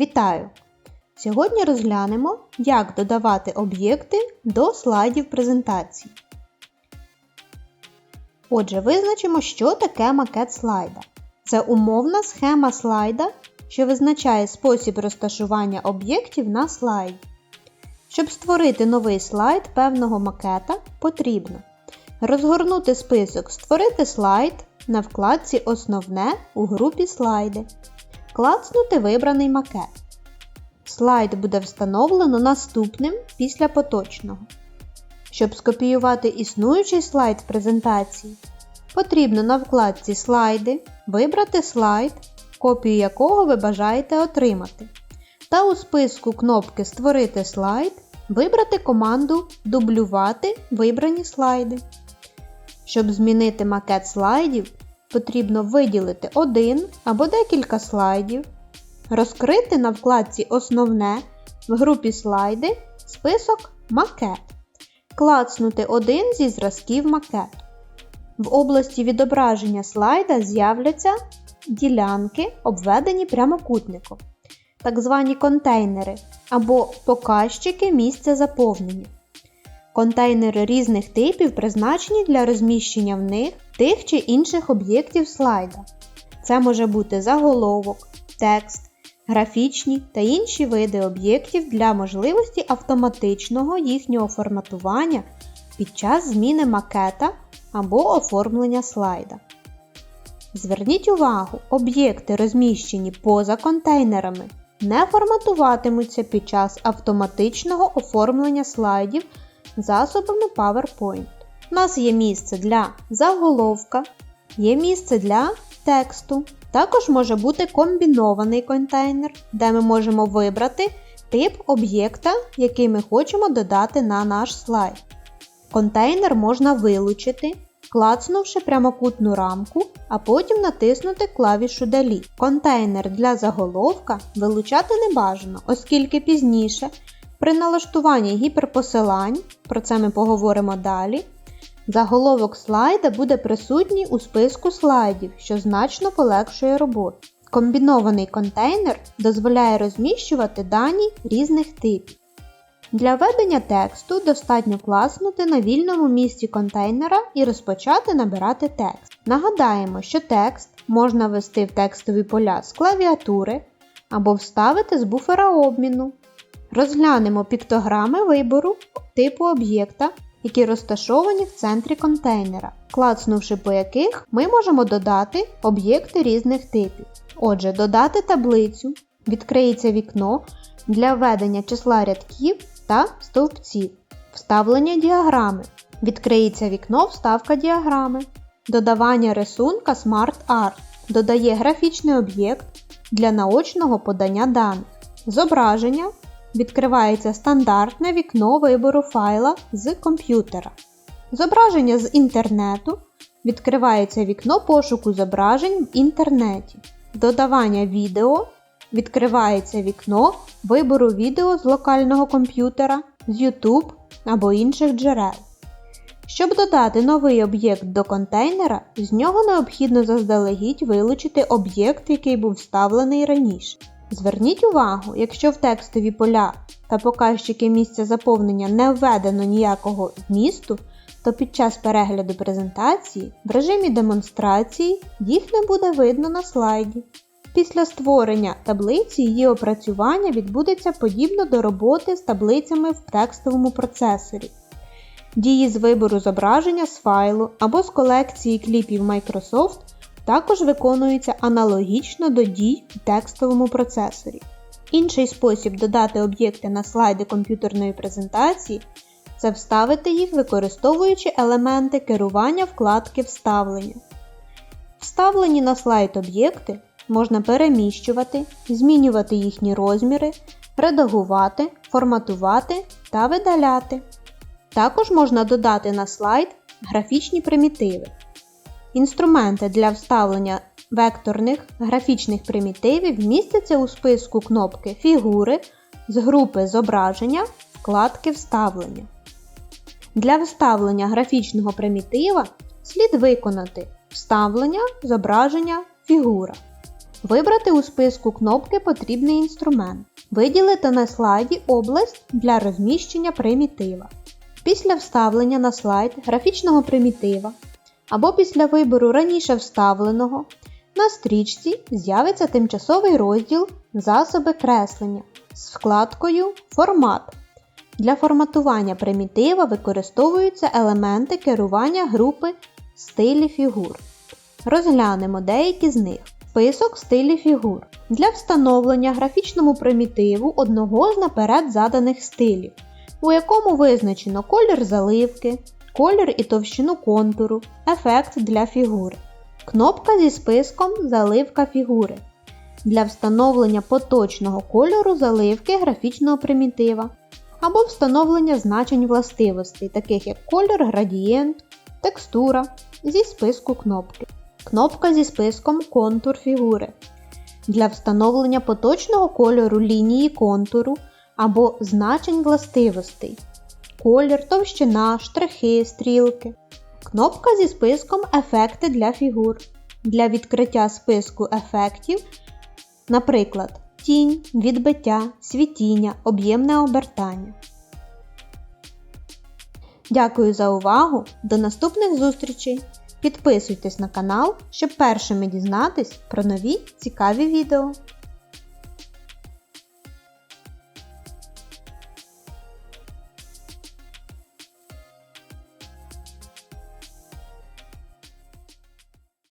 Вітаю! Сьогодні розглянемо, як додавати об'єкти до слайдів презентації. Отже, визначимо, що таке макет слайда. Це умовна схема слайда, що визначає спосіб розташування об'єктів на слайді. Щоб створити новий слайд певного макета, потрібно розгорнути список Створити слайд на вкладці Основне у групі Слайди. Клацнути вибраний макет. Слайд буде встановлено наступним після поточного. Щоб скопіювати існуючий слайд презентації, потрібно на вкладці Слайди вибрати слайд, копію якого ви бажаєте отримати. Та у списку кнопки Створити слайд вибрати команду Дублювати вибрані слайди. Щоб змінити макет слайдів, потрібно виділити один або декілька слайдів, розкрити на вкладці Основне в групі Слайди список Макет, клацнути один зі зразків макету. В області відображення слайда з'являться ділянки, обведені прямокутником, так звані контейнери або показчики місця заповнення. Контейнери різних типів призначені для розміщення в них тих чи інших об'єктів слайда. Це може бути заголовок, текст, графічні та інші види об'єктів для можливості автоматичного їхнього форматування під час зміни макета або оформлення слайда. Зверніть увагу, об'єкти, розміщені поза контейнерами, не форматуватимуться під час автоматичного оформлення слайдів засобами PowerPoint. У нас є місце для заголовка, є місце для тексту. Також може бути комбінований контейнер, де ми можемо вибрати тип об'єкта, який ми хочемо додати на наш слайд. Контейнер можна вилучити, клацнувши прямокутну рамку, а потім натиснути клавішу Delete. Контейнер для заголовка вилучати не бажано, оскільки пізніше при налаштуванні гіперпосилань, про це ми поговоримо далі, заголовок слайда буде присутній у списку слайдів, що значно полегшує роботу. Комбінований контейнер дозволяє розміщувати дані різних типів. Для введення тексту достатньо класнути на вільному місці контейнера і розпочати набирати текст. Нагадаємо, що текст можна ввести в текстові поля з клавіатури або вставити з буфера обміну. Розглянемо піктограми вибору типу об'єкта, які розташовані в центрі контейнера, клацнувши по яких ми можемо додати об'єкти різних типів. Отже, додати таблицю, відкриється вікно для введення числа рядків та стовпців, вставлення діаграми. Відкриється вікно Вставка діаграми, додавання рисунка Smart Art, додає графічний об'єкт для наочного подання даних. Зображення відкривається стандартне вікно вибору файла з комп'ютера. Зображення з інтернету відкривається вікно пошуку зображень в інтернеті. Додавання відео відкривається вікно вибору відео з локального комп'ютера, з YouTube або інших джерел. Щоб додати новий об'єкт до контейнера, з нього необхідно заздалегідь вилучити об'єкт, який був вставлений раніше. Зверніть увагу, якщо в текстові поля та показчики місця заповнення не введено ніякого вмісту, то під час перегляду презентації в режимі демонстрації їх не буде видно на слайді. Після створення таблиці її опрацювання відбудеться подібно до роботи з таблицями в текстовому процесорі. Дії з вибору зображення з файлу або з колекції кліпів Microsoft також виконуються аналогічно до дій в текстовому процесорі. Інший спосіб додати об'єкти на слайди комп'ютерної презентації це вставити їх, використовуючи елементи керування вкладки Вставлення. Вставлені на слайд об'єкти можна переміщувати, змінювати їхні розміри, редагувати, форматувати та видаляти. Також можна додати на слайд графічні примітиви. Інструменти для вставлення векторних графічних примітивів містяться у списку кнопки Фігури з групи Зображення вкладки Вставлення. Для вставлення графічного примітива слід виконати Вставлення, зображення, фігура. Вибрати у списку кнопки потрібний інструмент. Виділити на слайді область для розміщення примітива. Після вставлення на слайд графічного примітива або після вибору раніше вставленого на стрічці з'явиться тимчасовий розділ Засоби креслення з вкладкою Формат. Для форматування примітива використовуються елементи керування групи стилі фігур. Розглянемо деякі з них. Список стилів фігур. Для встановлення графічному примітиву одного з наперед заданих стилів, у якому визначено колір заливки, колір і товщину контуру, ефект для фігури. Кнопка зі списком Заливка фігури. Для встановлення поточного кольору заливки графічного примітива або встановлення значень властивостей, таких як колір, градієнт, текстура зі списку кнопки. Кнопка зі списком Контур фігури. Для встановлення поточного кольору лінії контуру або значень властивостей. Колір, товщина, штрихи, стрілки. Кнопка зі списком Ефекти для фігур. Для відкриття списку ефектів, наприклад, тінь, відбиття, світіння, об'ємне обертання. Дякую за увагу! До наступних зустрічей! Підписуйтесь на канал, щоб першими дізнатись про нові цікаві відео.